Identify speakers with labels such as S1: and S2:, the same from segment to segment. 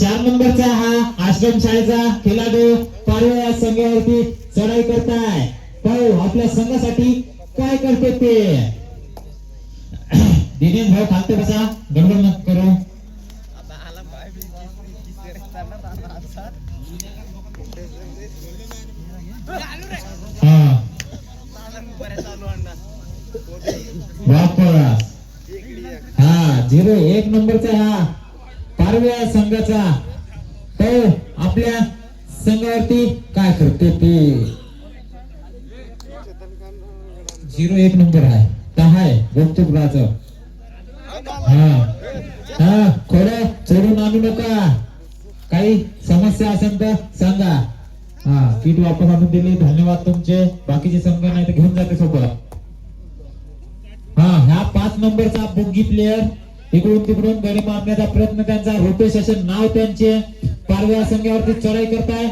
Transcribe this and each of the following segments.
S1: चार नंबरचा हा आश्रम शाळेचा खेळाडू पारवे या संघावरती चढाई करताय. पाहू आपल्या संघासाठी काय करते ते? दिनेश भाऊ थांबते कसा गडबड नका करू. हा. हा झिरो एक नंबरचा हा. पारवे संघाचा तो आपल्या संघावरती काय करते ते? झिरो एक नंबर आहे. दहा आहे गोपचुकराचं हा. हा थोडं चढून आणू नका. काही समस्या असेल तर सांगा. हा किट वापस आणून दिली. धन्यवाद तुमचे. बाकीचे संघ नाही तर घेऊन जाते सोबत. हा ह्या पाच नंबरचा बोगी प्लेयर इकडून तिकडून गडी मारण्याचा प्रयत्न त्यांचा. रुपेश असे नाव त्यांचे. पारव्या संघावरती चढाई करताय.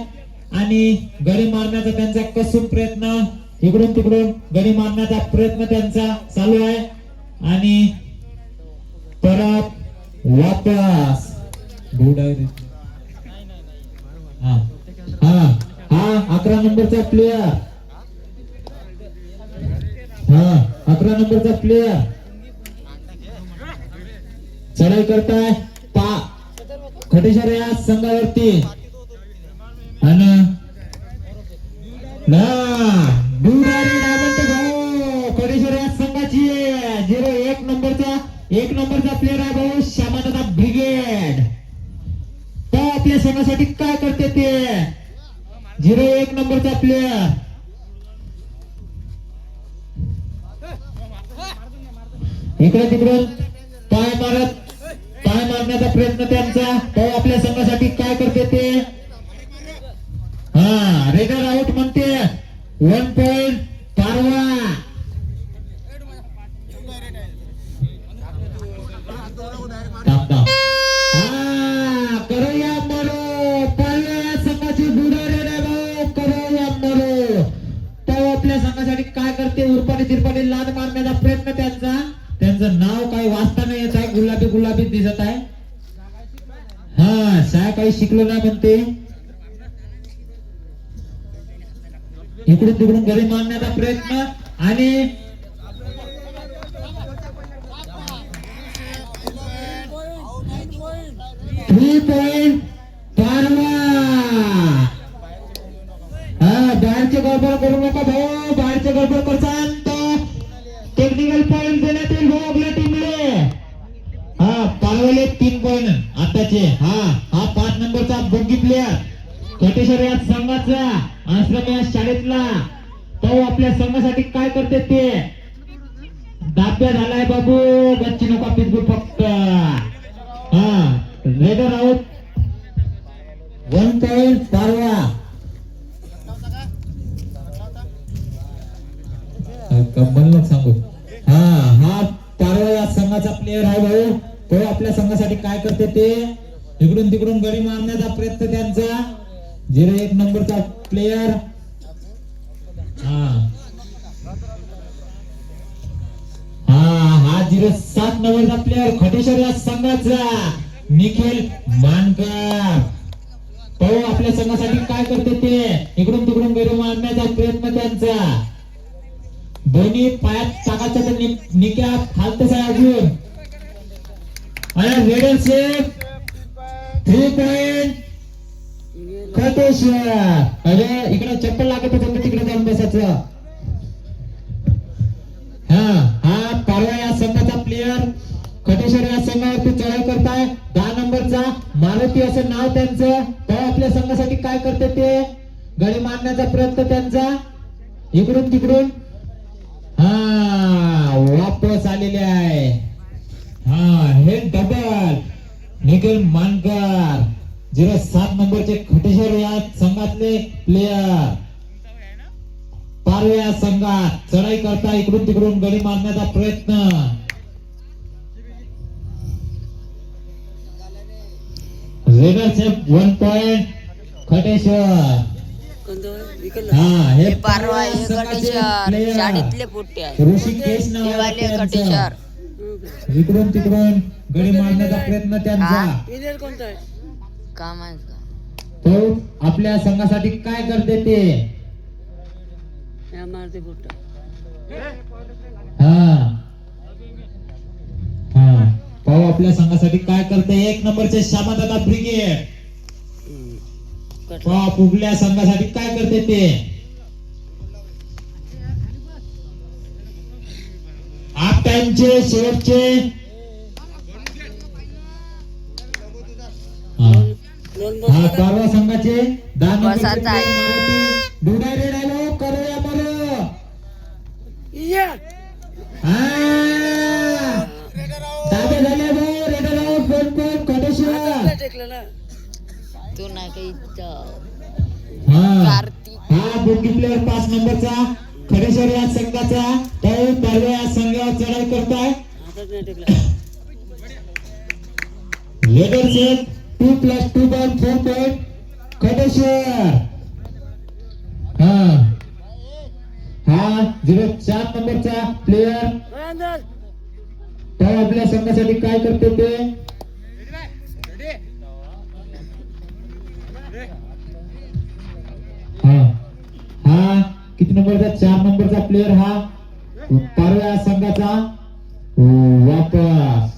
S1: आणि गडी मारण्याचा त्यांचा कसून प्रयत्न. इकडून तिकडून गडी मारण्याचा प्रयत्न त्यांचा चालू आहे. आणि परत वापस. हा. हा. हा. अकरा नंबरचा प्लेयर हा. अकरा नंबरचा प्लेयर सरळ करताय. पा. खटेश्वर या संघावरती. आणि ना भाऊ हो, खटेश्वर या संघाची. झिरो एक नंबरचा एक नंबरचा प्लेअर आहे भाऊ श्यामादादा ब्रिगेड. तो आपल्या संघासाठी काय करते ते? झिरो एक नंबरचा प्लेअर इकडे तिकडून पाय मारत. मारण्याचा प्रयत्न त्यांचा. तो आपल्या संघासाठी काय करते ते? हा रेगर आउट म्हणते. वन पॉइंट काही शिकलं ना म्हणते? इकडून तिकडून घरी मारण्याचा प्रयत्न आणि थ्री पॉइंट हा बाहेरचे गडबड करू नका भाऊ. बाहेरचे गडबड करसान तर टेक्निकल पॉइंट देण्यात येईल भाऊ आपल्या टीमला हा तीन पॉईंट आताचे हा हा पाच नंबरचा बोगी प्लेअर कोटेश्वर या संघाचा आश्रम या शाळेतला. तो आपल्या संघासाठी काय करते ते? दाब्या झालाय बाबू बच्ची नका पिसबू फक्त. हा रेडर आउट वन पॉईंट पारवा. कंपनीला सांगू. हा हा पारवा या संघाचा प्लेअर आहे भाऊ. तो आपल्या संघासाठी काय करते ते? इकडून तिकडून गडी मारण्याचा प्रयत्न त्यांचा. झिरो एक नंबरचा प्लेयर हा. हा झिरो सात नंबरचा प्लेयर खटेश्वर या संघाचा. निखिल मानकर. तो आपल्या संघासाठी काय करते ते? इकडून तिकडून गडी मारण्याचा प्रयत्न त्यांचा. दोन्ही पायात टाकायचं तर निक्या खालतच आहे अजून. आणि रेडर सेफ थ्री पॉइंट अरे इकडे चप्पल लागत होतं तिकडे जाऊन बसायचं हा हा पारवा या संघाचा प्लेयर खटेश्वर या संघावरती चढाई करताय. दहा नंबरचा मारुती असं नाव त्यांचं. तर आपल्या संघासाठी काय करते ते? गडी मारण्याचा प्रयत्न त्यांचा. इकडून तिकडून. हा वापस आलेले आहे. हा हे डबल निखिल मानकर. झिरो सात नंबरचे खटेश्वर या संघातले प्लेयर पारवे या संघात चढाई करता इकडून तिकडून गडी मारण्याचा प्रयत्न. रेडरचे वन पॉइंट खटेश्वर. हा हे
S2: परवा. शाळेतले पोट्टे
S1: ऋषिकेश नाव आहे
S2: देवाले
S1: त्यांचं.
S2: कटेश्वर
S1: इकडून तिकडून गडी मारण्याचा प्रयत्न त्यांचा.
S2: काम आहे का
S1: तो आपल्या संघासाठी काय करते ते?
S2: मारते
S1: हा. हा. पाहू आपल्या संघासाठी काय करते. एक नंबरचे श्यामादादा ब्रिगेड. पाहू आपल्या संघासाठी काय करते ते? हाफ टाइमचे शेवटचे हा परवा संघाचे
S2: आहे.
S1: करूया हा. झाले भाऊ रेडर आउट कोण कोण
S2: तू नाही काही इथं.
S1: हा.
S2: कार्तिक.
S1: हा बुकी प्लेअर पाच नंबरचा खडेश्वर या संघाचा. तो परवा या संघावर चढाई करताय. Ladder set two plus two ball four point. Khadeshwar हा. हा झिरो चार नंबरचा प्लेयर तो आपल्या संघासाठी काय करते ते? हा. हा किती नंबरचा? चार नंबरचा प्लेयर हा. पारव्या संघाचा वापस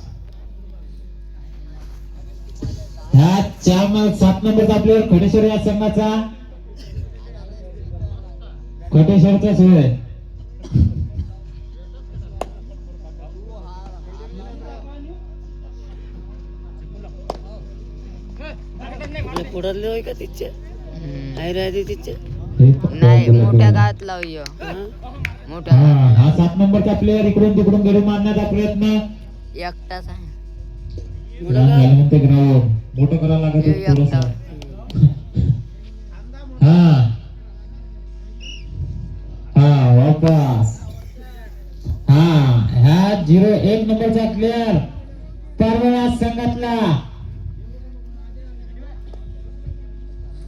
S1: चार सात नंबरचा प्लेअर खडेश्वर या संघाचा. खटेश्वरचा सोय
S3: होय का तिचे? राहते
S2: नाही
S1: बोला,
S2: मोठ्या. गावात लावूया मोठ्या
S1: हा सात नंबरचा प्लेअर इकडून तिकडून मारण्याचा प्रयत्न.
S2: एकटाच आहे.
S1: मोठं करायला लागत
S2: हे
S1: थोडस. हा. हा वापस. हा ह्या झिरो एक नंबरचा प्लेअर परवा संघातला.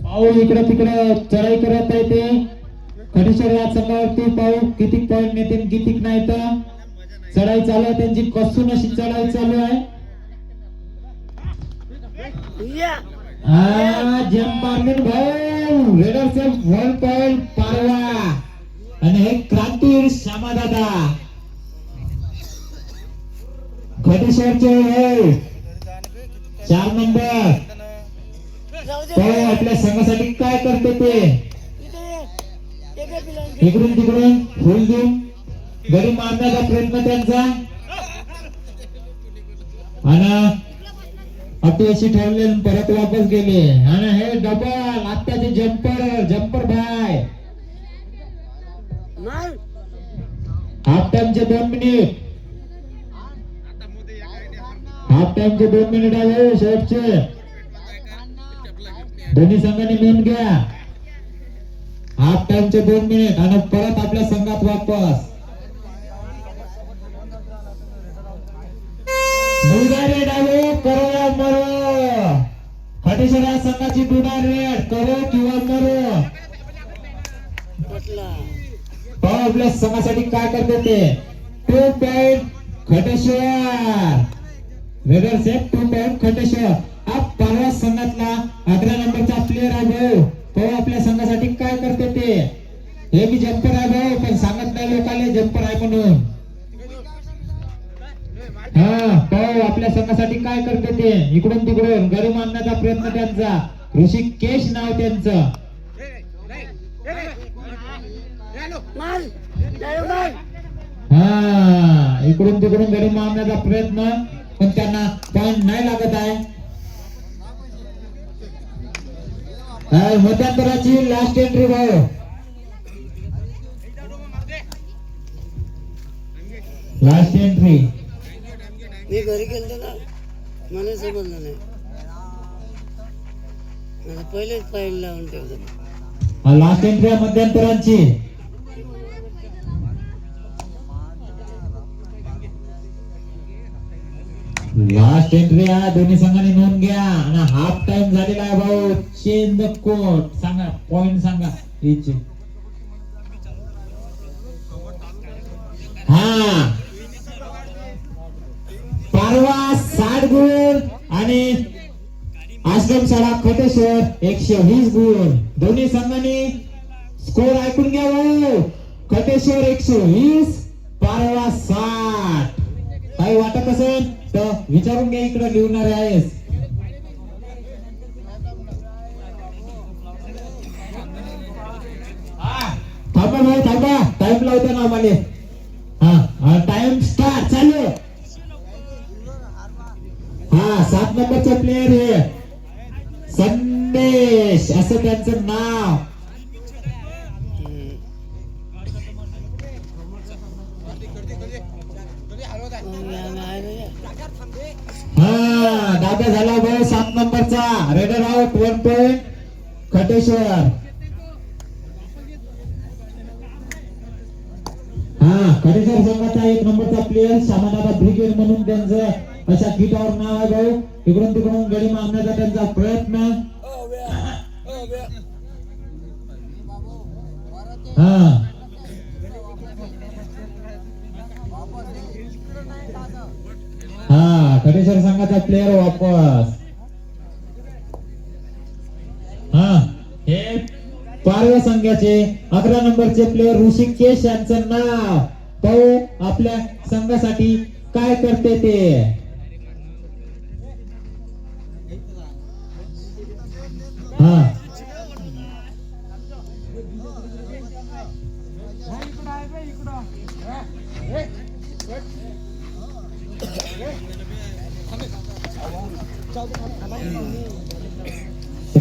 S1: पाहू इकडे तिकडे चढाई करत आहे ते. खडीश्वर या संघावरती पाहू किती पॉईंट नेते किती नाही तर. चढाई चालू आहे त्यांची कसून अशी चढाई चालू आहे. हा जम्प मारलीन भाऊ रेडरचे वन पॉइंट पारवा. आणि हे क्रांतीवीर श्यामा दादा खडीश्वरचे हे चार नंबर. तो आपल्या संघासाठी काय करते ते? इकडून तिकडून फुल देऊन. गडी मारण्याचा प्रयत्न त्यांचा. आणि अपयशी ठरले परत वापस गेले. आणि हे डबल आत्ताचे जम्पर जम्पर भाय हाफ टाइमचे दोन मिनिट हाफ टाइमचे दोन मिनिट आहे शेवटचे दोन्ही संघाने नोंद घ्या. हाफ टाइमचे दोन मिनिट आणि परत आपल्या संघात वापस. आलो करो मरो. खटेश्वर या संघाची दुधा रेड करो किंवा मरो. पाहू आपल्या संघासाठी काय करते ते? Two point Khateshwar. Weather set two point Khateshwar. हा परवा संघातला अकरा नंबरचा प्लेअर आहे भाऊ. पाहू आपल्या संघासाठी काय करते ते? हे मी जम्पर आहे भाऊ पण सांगत नाही लोकांना जम्पर आहे म्हणून. हा पाहू आपल्या संघासाठी काय करते ते? इकडून तिकडून गरम आणण्याचा प्रयत्न त्यांचा. ऋषिकेश नाव त्यांचं. हा इकडून तिकडून गरम आणण्याचा प्रयत्न पण त्यांना पॉइंट नाही लागत आहे. हा, लास्ट एंट्री भाऊ. लास्ट एंट्री
S3: मी घरी गेलो ना मला समजलं नाही. मला पहिलेच फाईल लावून ठेवतो
S1: लास्ट एंट्री आहे मध्यंतरांची. लास्ट एंट्री आहे दोन्ही संघाने नोंद घ्या. आणि हाफ टाइम झालेला आहे भाऊ. चेंज द कोट सांगा पॉइंट सांगा. इथे गुण आणि आश्रम शाळा खटेश्वर एकशे वीस गुण. दोन्ही संघांनी स्कोर ऐकून घ्या भाऊ खटेश्वर एकशे वीस पारवा साठ. काही वाटत असेल तर विचारून घ्या इकडे लिहणारे आहेस. थांबा भाऊ थांबा. टाइम लावतो ना आम्हाला हा टाइम स्टार्ट चालू हा सात नंबरचा प्लेअर आहे संदेश असं त्यांचं नाव. हा दादा झाला भाऊ सात नंबरचा. Raider out one point Khateshwar. हा खटेश्वर संघाचा एक नंबरचा प्लेअर शामादादा ब्रिगेड म्हणून त्यांचं अशा गीतावर नाव आहे भाऊ. इकडून तिकडून गडी मारण्याचा त्यांचा प्रयत्न. हा. हा खटेश्वर संघाचा प्लेअर वापस. हा. हे पारव्या संघाचे अकरा नंबरचे प्लेअर ऋषिकेश यांचं नाव. तो आपल्या संघासाठी काय करते ते? हा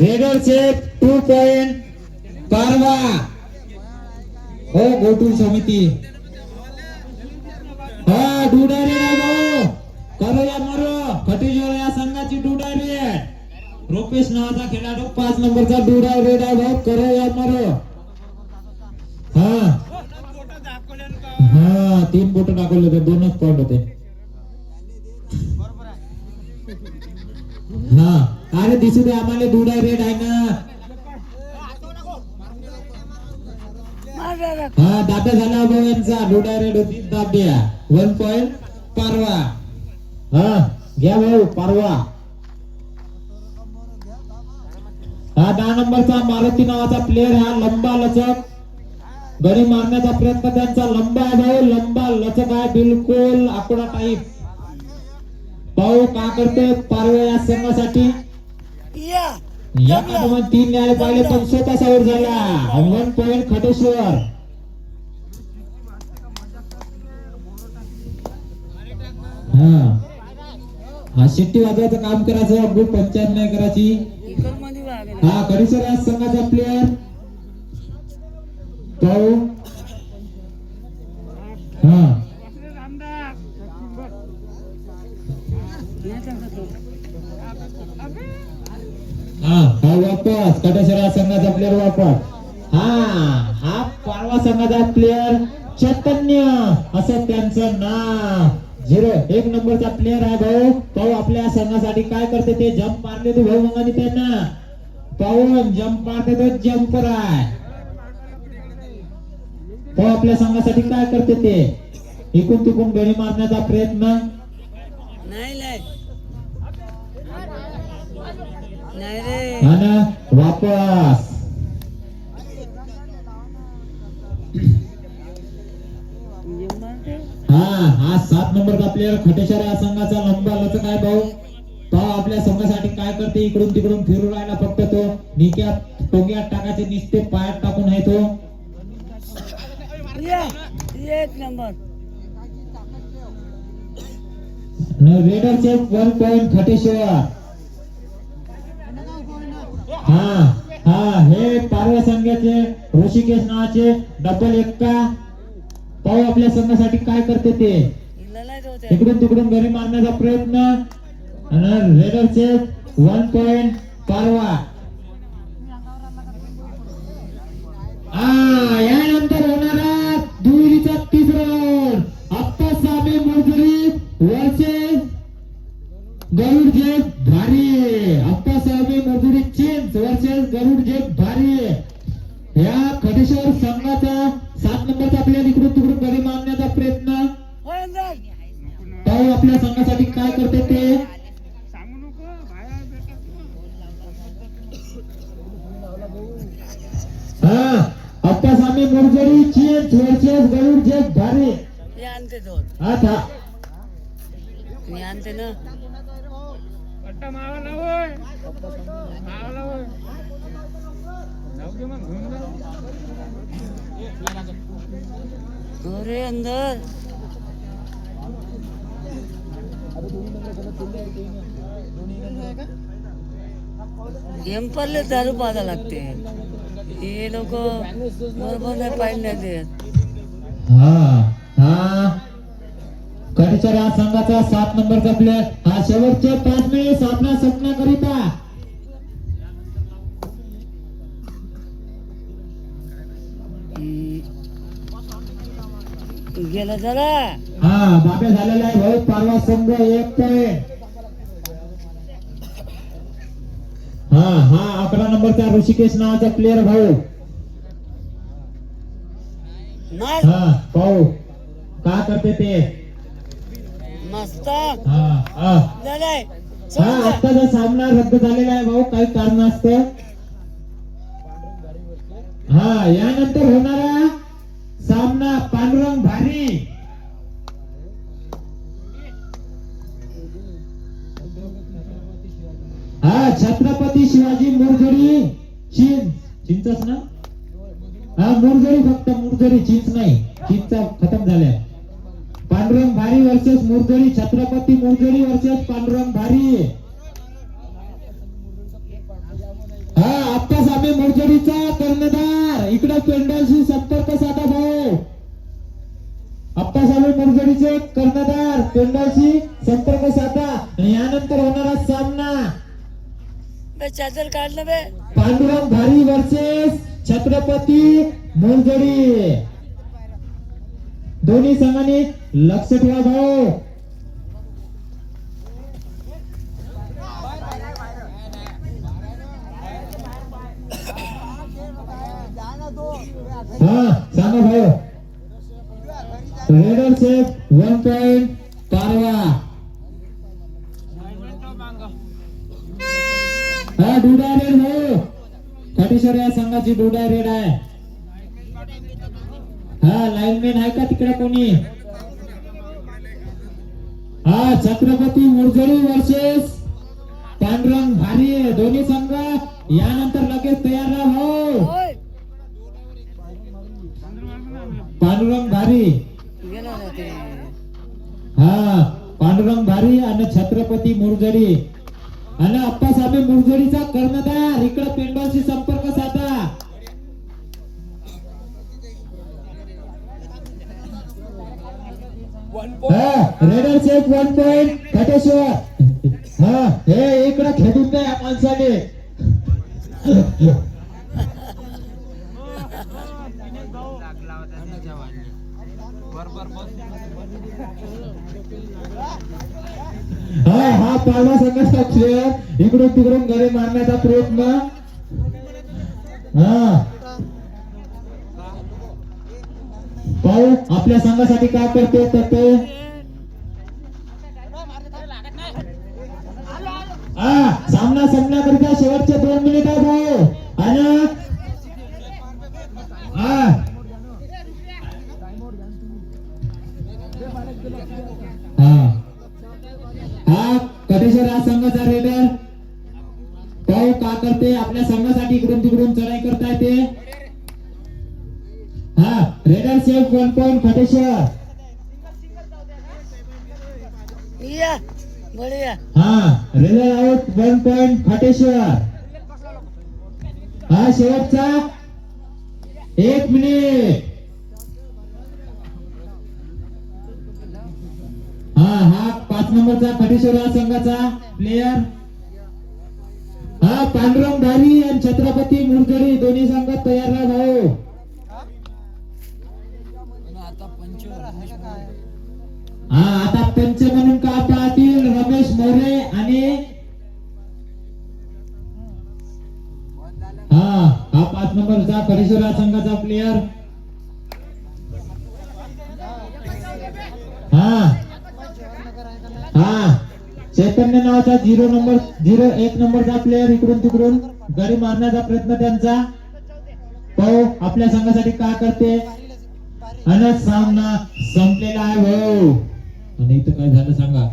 S1: रेडरचे टू पॉइंट पारवा हो गोटू समिती हा डुडा रेड आहे भाऊ करो या मरो खटीजोर या संघाची डुडा रेड रुपेश नावाचा खेळाडू पाच नंबरचा डुरा रेड आहे भाऊ करो या मरो. हा. हा तीन बोट टाकवले होते दोनच पॉइंट होते. हा. अरे दिसू दे आम्हाला दुडा रेड आहे ना. हा दादा झाला भाऊ यांचा. डुडा रेड होती दाब्या वन पॉइंट पारवा. हा घ्या भाऊ पारवा. हा दहा नंबरचा मारुती नावाचा प्लेअर हा लंबा लचक. गडी मारण्याचा प्रयत्न त्यांचा लंबा आहे. भाऊ लंबा लचक आहे बिलकुल आकडा टाईप भाऊ का करते पारवे या संघासाठी.
S3: या.
S1: तीन न्याय पाहिले पण स्वतः सावर झाला. One point Khateshwar. हा. हा शिट्टी वाजवायचं काम करायचं. ग्रुप पंचायत नाही करायची. हा खडेश्वर आज संघाचा प्लेअर पाहू हा. हा हा वापस. कटेश्वर संघाचा प्लेअर वापस. हा हा पारवा संघाचा प्लेअर चैतन्य. असं त्यांचं नाव. झिरो. एक नंबरचा प्लेअर आहे भाऊ. पाहू आपल्या संघासाठी काय करते ते? जम्प मारले ते भाऊ मग त्यांना. पाहून जम्प मारते तो जम्पर आहे. पाहू आपल्या संघासाठी काय करते ते? इकून तिकून गडी मारण्याचा प्रयत्न. हा वापस. हा हा सात नंबरचा प्लेअर खटेश्वर या संघाचा लंबा लचक आहे भाऊ. तो आपल्या संघासाठी काय करते इकडून तिकडून फिरून राहिला फक्त तो. निक्या टोंग्यात टाकायचे निसते पायात टाकून आहे तो.
S3: एक नंबर.
S1: रेडरचे वन पॉइंट खटेश्वर. हा हा हे पारव्या संघाचे ऋषिकेश नावाचे डबल एक्का. पाहू आपल्या संघासाठी काय करते ते. इकडून तिकडून घरी मारण्याचा प्रयत्न. आणि रेडरचे वन पॉइंट पारवा. हा यानंतर होणारा दुहेरीचा था
S3: मी आणते ना. अरे अंदर. गेम पडले दारू पाहायला लागते. हे लोक बरोबर नाही पाहिजे नाही देत
S1: हा हा. कधीच्या या संघाचा सात नंबरचा प्लेअर हा शेवटचे पाच मिनिट सामना संपण्याकरिता.
S3: गेला जरा.
S1: हा बाब्या झालेला आहे. भाऊ पारवा संघ एक पॉइंट हा हा अकरा नंबरचा ऋषिकेश नावाचा प्लेअर भाऊ. हा पाहू. का करते ते
S3: मस्त
S1: हा हा
S3: झालाय
S1: हा आत्ताचा सामना रद्द झालेला आहे भाऊ काही कारणास्तव. हा यानंतर होणारा सामना पांडुरंग भारी. हा छत्रपती शिवाजी मुरझडी चिंच चिंचच ना? हा मुरझडी फक्त मुरझडी चिंच नाही. चिंचा खतम झाल्या. पांडुरंग भारी वर्सेस मुरझडी छत्रपती मुरझडी वर्सेस पांडुरंग भारी. हा आत्ताच आम्ही मुरझडीचा कर्णधार. इकडे पेंडलशी संपर्क साधा भाऊ. आत्ताच आम्ही मुरझडीचे कर्णधार. पेंडलशी संपर्क साधा आणि यानंतर होणारा सामना.
S3: चादर काढलं बे.
S1: पांडुरंग भारी वर्सेस छत्रपती मुरझडी दोन्ही संघांनी लक्ष ठेवा भाऊ. हा सांगा भाऊ. Raider safe one point Parwa हा डुडा रेड भाऊ. खटेश्वर या संघाची डुडा रेड आहे. हा लाईनमॅन आहे का तिकडे कोणी? हा छत्रपती मुरजरी वर्सेस. पांडुरंग भारी. दोन्ही संघ यानंतर लगेच तयार राहा. भाऊ पांडुरंग भारी. हा पांडुरंग भारी आणि छत्रपती मुरजरी आणि अप्पासाहेब मुरजरीचा कर्णधार इकडे पेंडॉलशी संपर्क साधा हा raider safe one point Kateshwar हा हे इकडे खेळून द्या या माणसाने. हा हा पालवा संघाचा इकडून तिकडून घरी मारण्याचा प्रयत्न. हा. पाहू आपल्या संघासाठी काय करते तर ते? हा सामना संपण्याकरिता शेवटचे दोन मिनिट आहे भाऊ. आणि हा. हा. कटेश्वर हा संघाचा रेडर पाहू का करते? आपल्या संघासाठी इकडून तिकडून चढाई करताय ते. रेडर सेफ वन पॉइंट
S3: या बढिया
S1: हा raider out one point Khateshwar हा शेवटचा एक मिनिट हा हा पाच नंबरचा खटेश्वर या संघाचा प्लेयर हा पांडुरंग धारी आणि छत्रपती मुरजरी दोन्ही संघ तयार राहा भाऊ आता पंच म्हणून का पाहतील रमेश मोरे आणि हा हा पाच नंबरचा खडेश्वर संघाचा प्लेयर हा हा. चैतन्य नावाचा झिरो नंबर झिरो एक नंबरचा प्लेयर इकडून तिकडून. गडी मारण्याचा प्रयत्न त्यांचा. पाहू आपल्या संघासाठी का करते. आणि सामना संपलेला आहे भाऊ. आणि इथं काय झालं सांगा.